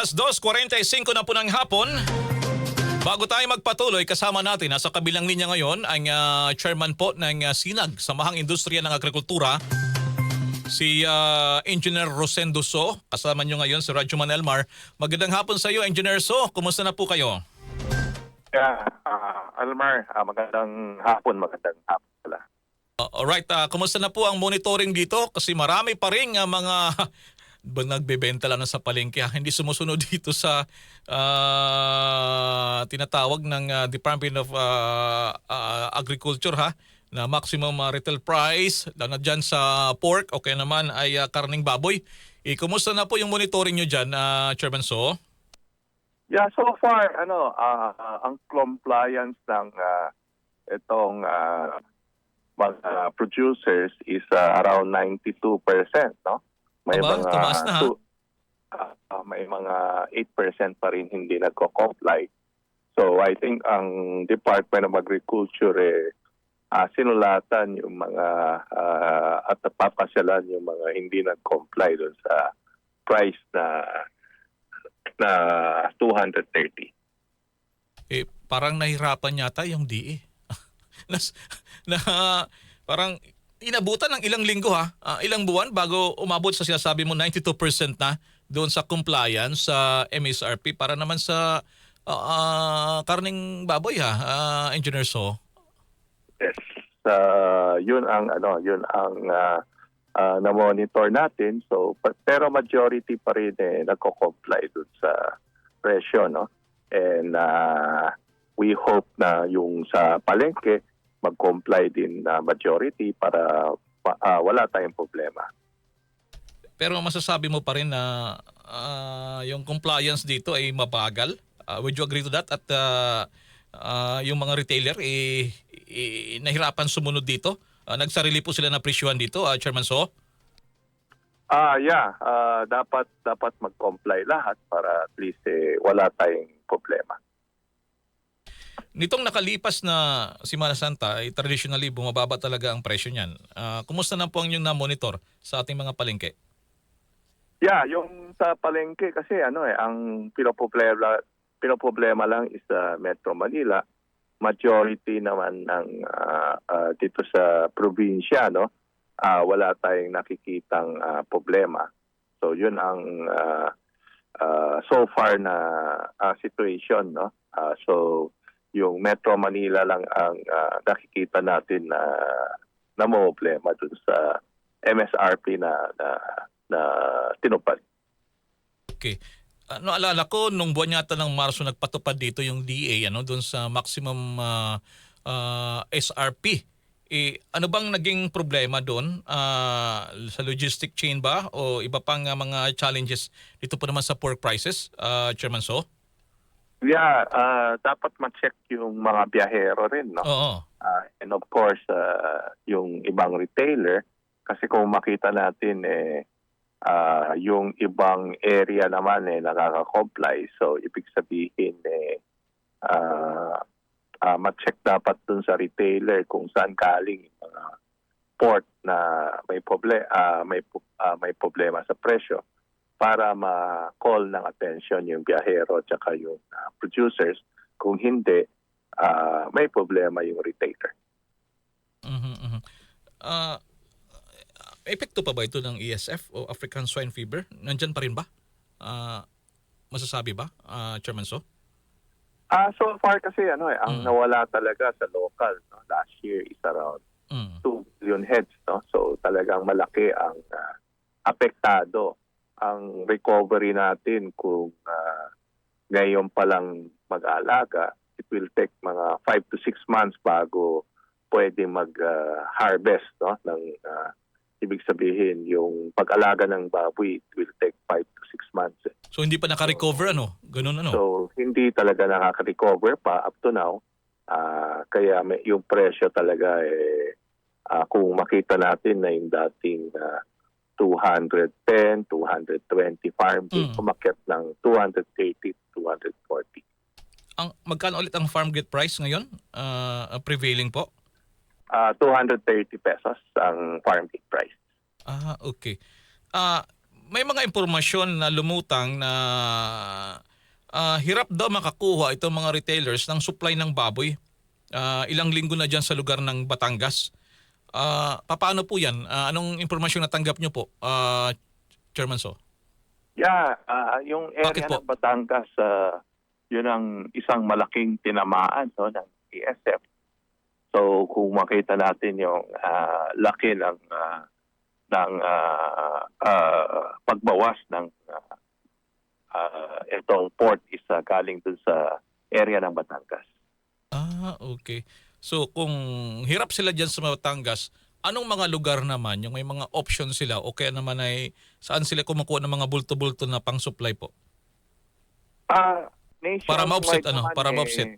alas 2.45 na po ng hapon. Bago tayo magpatuloy, kasama natin nasa kabilang linya ngayon ang ah, chairman po ng ah, SINAG, Samahang Industriya ng Agrikultura, si ah, Engineer Rosendo So. Kasama nyo ngayon si Radyo Manelmar. Magandang hapon sa iyo, Engineer So. Kumusta na po kayo? Yeah, ah, Almar, ah, magandang hapon, magandang hapon pala. Uh, alright, ah, kumusta na po ang monitoring dito? Kasi marami pa rin ah, mga ba nagbebenta lang sa palengke ha? hindi sumusunod dito sa ah, tinatawag ng ah, Department of ah, ah, Agriculture ha na maximum ah, retail price na dyan sa pork o kaya naman ay ah, karning baboy. Eh, kumusta na po yung monitoring nyo dyan, ah, Chairman So? Yeah, so far, ano, ah, ah, ang compliance ng ah, itong ah, mga producers is ah, around 92%, no? Aba, tumaas na, ha? two- ah, may mga 8% pa rin hindi nagko-comply. So I think ang Department of Agriculture eh, ah, sinulatan yung mga ah, at napapasyalan yung mga hindi nag-comply doon sa price na na 230. eh parang nahirapan yata yung DE. Nas, na parang inabutan ng ilang linggo ha, ah, ilang buwan bago umabot sa sinasabi mo 92% na doon sa compliance sa MSRP para naman sa ah, ah, karning baboy ha, ah, Engineer So. Yes. Uh, yun ang ano, yun ang ah, ah, na-monitor natin. So pero majority pa rin eh nagko-comply dun sa presyo, no? And ah, we hope na yung sa palengke mag-comply din na majority para pa- ah, wala tayong problema. Pero masasabi mo pa rin na ah, yung compliance dito ay mabagal. Ah, would you agree to that? At ah, ah, yung mga retailer eh, eh, nahirapan sumunod dito? Ah, nagsarili po sila na presyuhan dito, ah, Chairman So? Ah, yeah, ah, dapat dapat mag-comply lahat para at least eh, wala tayong problema. Nitong nakalipas na Simana Santa, ay traditionally bumababa talaga ang presyo niyan. Ah, kumusta na po ang inyong na-monitor sa ating mga palengke? Yeah, yung sa palengke kasi ano eh, ang pinoproblema, pinoproblema lang is sa Metro Manila. Majority naman ng ah, ah, dito sa probinsya, no? ah, wala tayong nakikitang ah, problema. So yun ang ah, ah, so far na ah, situation, no? Ah, so yung Metro Manila lang ang ah, nakikita natin na na problema dun sa MSRP na na, na tinupad. Okay. Ah, naalala ko, nung buwan yata ng Marso nagpatupad dito yung DA ano, doon sa maximum ah, ah, SRP. Eh, ano bang naging problema doon? Ah, sa logistic chain ba? O iba pang ah, mga challenges dito po naman sa pork prices, ah, Chairman So? Yeah, ah, dapat ma-check yung mga biyahero rin, no? Oo. Ah, and of course, ah, yung ibang retailer kasi kung makita natin eh ah, yung ibang area naman eh nakaka-comply. So ibig sabihin eh ah, ah, ma-check dapat dun sa retailer kung saan galing yung mga port na may proble ah, may ah, may problema sa presyo para ma-call ng attention yung biyahero at saka yung ah, producers. Kung hindi, ah, may problema yung retailer. Mhm, mhm. Ah, epekto pa ba ito ng ESF o African Swine Fever? Nandyan pa rin ba? Ah, masasabi ba, ah, Chairman So? Ah, so far kasi ano eh, ang Mm. nawala talaga sa local no, last year is around Mm. 2 billion heads, no. So talagang malaki ang ah, apektado ang recovery natin kung ah, ngayon pa lang mag-alaga. It will take mga 5 to 6 months bago pwede mag-harvest no ng ah, ibig sabihin yung pag-alaga ng baboy it will take 5 to 6 months. eh. So hindi pa naka-recover ano? Ganun ano? So, hindi talaga nakaka-recover pa up to now. Ah, kaya may, yung presyo talaga, eh, ah, kung makita natin na yung dating ah, 210, 220 farm gate, Mm. umakyat ng 230, 240. ang magkano ulit ang farm gate price ngayon? Ang prevailing po? Ah, 230 pesos ang farm gate price. Ah, okay. Ah, may mga impormasyon na lumutang na ah, hirap daw makakuha itong mga retailers ng supply ng baboy. Ah, ilang linggo na dyan sa lugar ng Batangas. Ah, paano po yan? Ah, anong impormasyon natanggap nyo po, ah, Chairman So? Yeah, ah, yung area ng Batangas, ah, yun ang isang malaking tinamaan no, ng ESF. So kung makita natin yung ah, laki ng ah, ng ah, ah, pagbawas ng ah, ah, itong port is ah, galing dun sa area ng Batangas. Ah, okay. So kung hirap sila dyan sa Batangas, anong mga lugar naman, yung may mga options sila o kaya naman ay saan sila kumukuha ng mga bulto-bulto na pang-supply po? Nationwide Para ma-offset, ano? Para eh, ma-offset.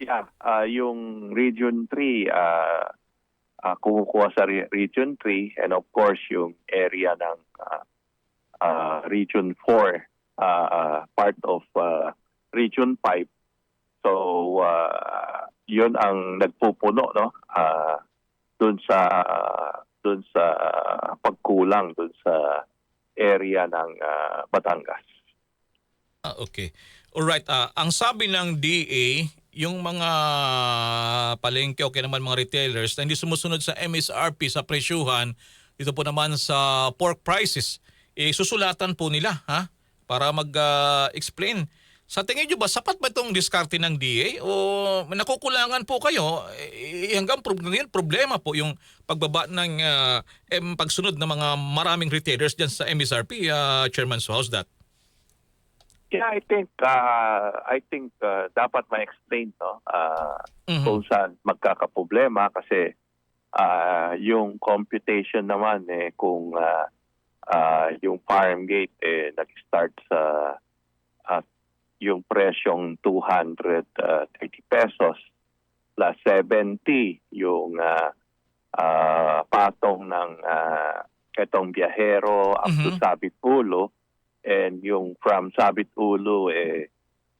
Yeah, ah, yung Region 3 ah ah, kumukuha sa re- Region 3 and of course yung area ng ah, ah, Region 4 ah, ah, part of ah, Region 5. So ah, yun ang nagpupuno no ah doon sa doon sa pagkulang doon sa area ng ah, Batangas. Ah, okay. Alright, ah, ang sabi ng DA, yung mga palengke o kaya naman mga retailers na hindi sumusunod sa MSRP sa presyuhan, dito po naman sa pork prices, eh, susulatan po nila ha? para mag-explain. Sa tingin nyo ba, sapat ba itong diskarte ng DA o nakukulangan po kayo? Eh, hanggang pro- ngayon, problema po yung pagbaba ng ah, em, pagsunod ng mga maraming retailers dyan sa MSRP, ah, Chairman. So how's that? Yeah, I think uh, I think uh, dapat ma-explain no uh, Mhm. kung saan magkakaproblema kasi uh, yung computation naman eh kung uh, uh, yung farm gate eh nag-start sa yung presyong 230 pesos. Plus 70 yung uh, uh, patong ng uh, etong biyahero up to Mhm. Sabit Ulo. And yung from Sabit Ulo eh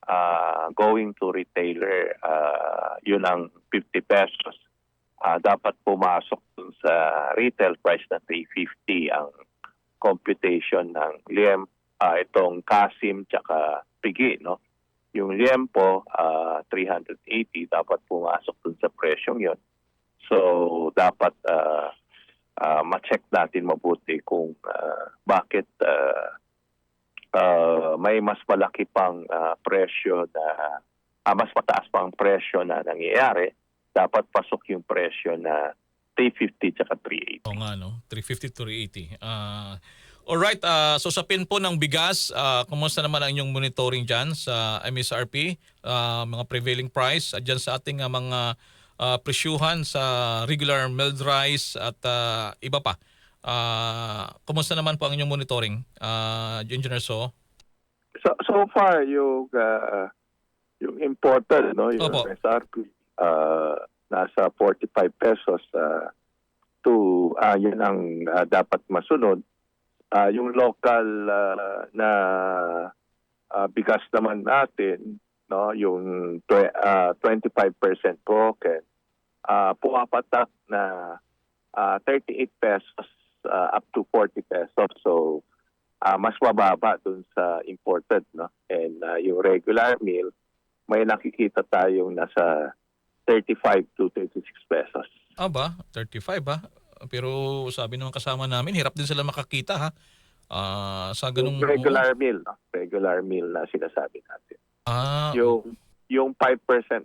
ah, going to retailer ah, yun ang 50 pesos. Ah, dapat pumasok dun sa retail price na 350 ang computation ng liem ah, itong Kasim tsaka Pigi no yung liempo ah, 380 dapat pumasok dun sa presyong yon so dapat ah, ah, ma-check natin mabuti kung ah, bakit ah, ah, may mas malaki pang ah, presyo na ah, mas mataas pang presyo na nangyayari, dapat pasok yung presyo na 350 tsaka 380. Oo nga, no? 350 to 380. Ah, alright, ah, so sa pin po ng bigas, ah, kumusta naman ang inyong monitoring dyan sa MSRP, ah, mga prevailing price, at dyan sa ating ah, mga ah, presyuhan sa regular milled rice at ah, iba pa. Ah, kumusta naman po ang inyong monitoring, ah, Engineer So? So so far yung ah, yung imported no, yung Opo. SRP ah, nasa 45 pesos ah, to ah, yun ang ah, dapat masunod. Ah, yung local ah, na ah, bigas naman natin no, yung ah, 25% broken ah pumapatak na ah, 38 pesos ah, up to 40 pesos. So ah, mas mababa dun sa imported no and ah, yung regular meal may nakikita tayong nasa 35 to 36 pesos. Ah ba? 35 ba? Pero sabi ng kasama namin, hirap din sila makakita ha. Ah, sa ganung Yung regular meal, no? regular meal na sinasabi natin. Ah, Yung yung 5%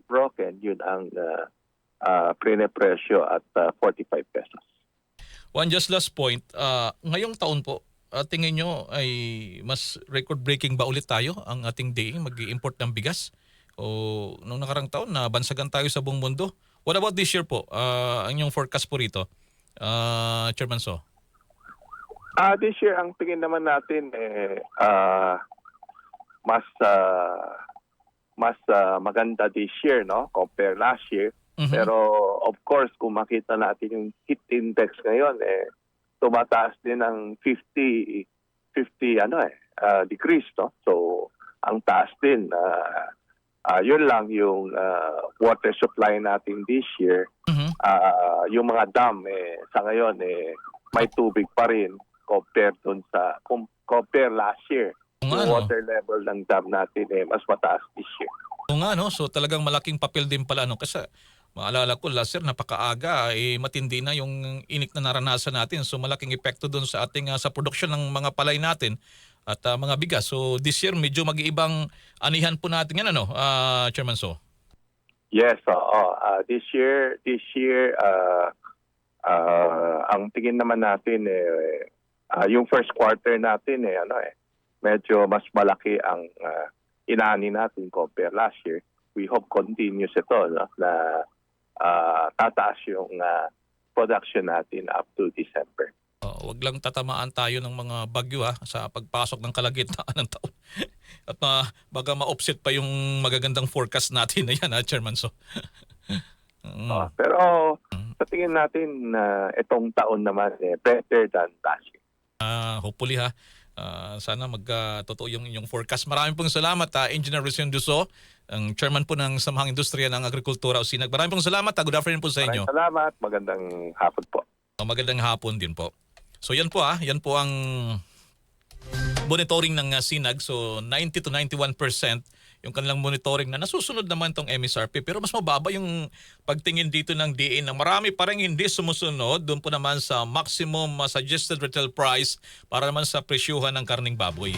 broken, yun ang uh, uh, presyo at ah, 45 pesos. One just last point, ah, ngayong taon po, ah, tingin nyo ay mas record-breaking ba ulit tayo ang ating daing mag-import ng bigas? O nung nakarang taon na bansagan tayo sa buong mundo? What about this year po? Ah, ang inyong forecast po rito, ah, Chairman So? Ah, this year ang tingin naman natin eh ah, mas ah, mas ah, maganda this year no compare last year. Mhm. Pero of course kung makita natin yung heat index ngayon eh tumataas din ng 50 50 ano eh ah, degrees no. So ang taas din ah ah, yun lang yung ah, water supply natin this year. Mhm. Ah, yung mga dam eh sa ngayon eh may tubig pa rin compared dun sa compare last year. Yung no? water level ng dam natin eh, mas mataas this year. Oo nga, no? So talagang malaking papel din pala. No? Kasi maalala ko last year napakaaga, eh, matindi na yung inik na naranasan natin. So malaking epekto doon sa ating ah, sa production ng mga palay natin at ah, mga bigas. So this year medyo mag-iibang anihan po natin yan, ano, ah, Chairman So? Yes, oo. Ah, this year, this year, ah, ah, ang tingin naman natin eh, ah, yung first quarter natin eh, ano eh, medyo mas malaki ang ah, inani natin compare last year. We hope continues ito, no, na ah, tataas yung ah, production natin up to December. Oh, wag lang tatamaan tayo ng mga bagyo ha sa pagpasok ng kalagitnaan ng taon. At ma baga ma-offset pa yung magagandang forecast natin na yan ha, Chairman So. Mm. Ah, pero sa tingin natin na itong taon naman eh, better than last year. Ah, hopefully ha. Ah, sana magtotoo yung inyong forecast. Maraming pong salamat ha, Engineer Rizon Duso, ang chairman po ng Samahang Industriya ng Agrikultura o SINAG. Maraming pong salamat ha. Good afternoon po sa inyo. Maraming salamat. Magandang hapon po. Oh, Magandang hapon din po. So yan po ah, yan po ang monitoring ng uh, SINAG. So 90 to 91% yung kanilang monitoring na nasusunod naman tong MSRP pero mas mababa yung pagtingin dito ng DA na marami pa rin hindi sumusunod doon po naman sa maximum uh, suggested retail price para naman sa presyuhan ng karning baboy.